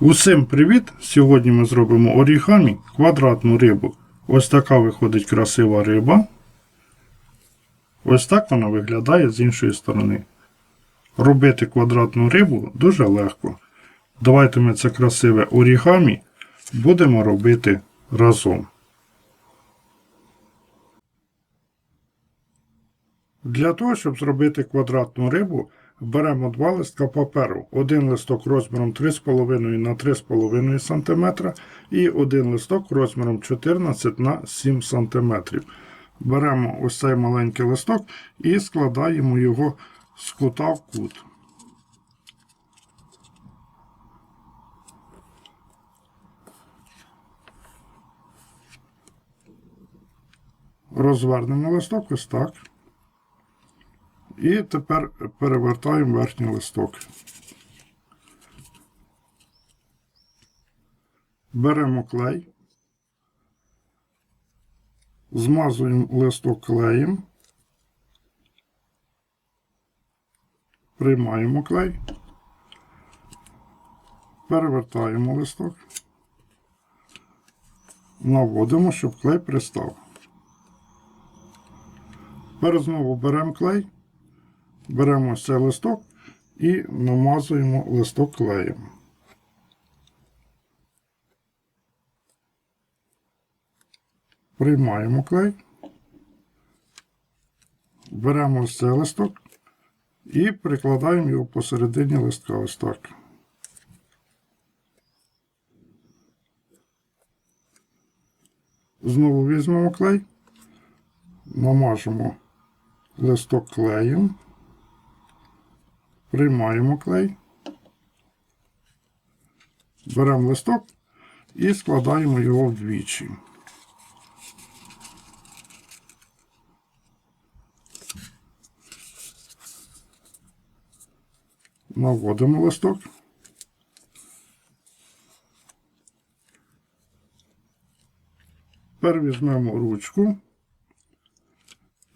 Усім привіт! Сьогодні ми зробимо орігамі квадратну рибу. Ось така виходить красива риба. Ось так вона виглядає з іншої сторони. Робити квадратну рибу дуже легко. Давайте ми це красиве орігамі будемо робити разом. Для того, щоб зробити квадратну рибу, беремо два листка паперу. Один листок розміром 3,5 на 3,5 см і один листок розміром 14 на 7 см. Беремо ось цей маленький листок і складаємо його з кута в кут. Розвернемо листок ось так. І тепер перевертаємо верхній листок. Беремо клей, змазуємо листок клеєм, приймаємо клей, перевертаємо листок, наводимо, щоб клей пристав. Тепер знову беремо клей. Беремо цей листок і намазуємо листок клеєм. Приймаємо клей. Беремо цей листок і прикладаємо його посередині листка ось. Знову візьмемо клей, намажемо листок клеєм. Приймаємо клей, беремо листок і складаємо його вдвічі. Наводимо листок. Тепер візьмемо ручку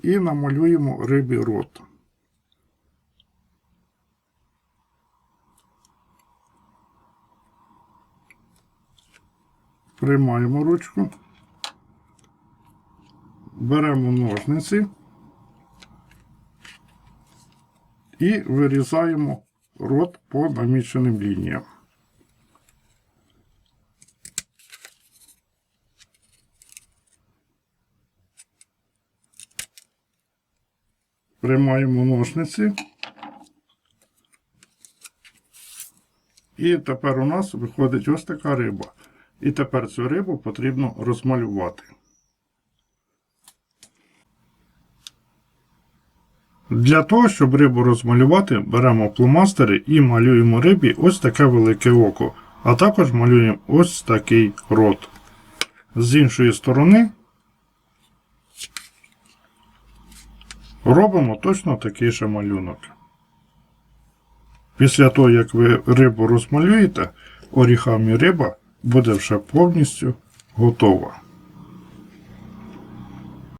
і намалюємо рибі рот. Приймаємо ручку, беремо ножниці і вирізаємо рот по наміченим лініям. Приймаємо ножниці. І тепер у нас виходить ось така риба. І тепер цю рибу потрібно розмалювати. Для того, щоб рибу розмалювати, беремо пломастери і малюємо рибі ось таке велике око, а також малюємо ось такий рот. З іншої сторони робимо точно такий же малюнок. Після того, як ви рибу розмалюєте, орігамі риба буде вже повністю готова.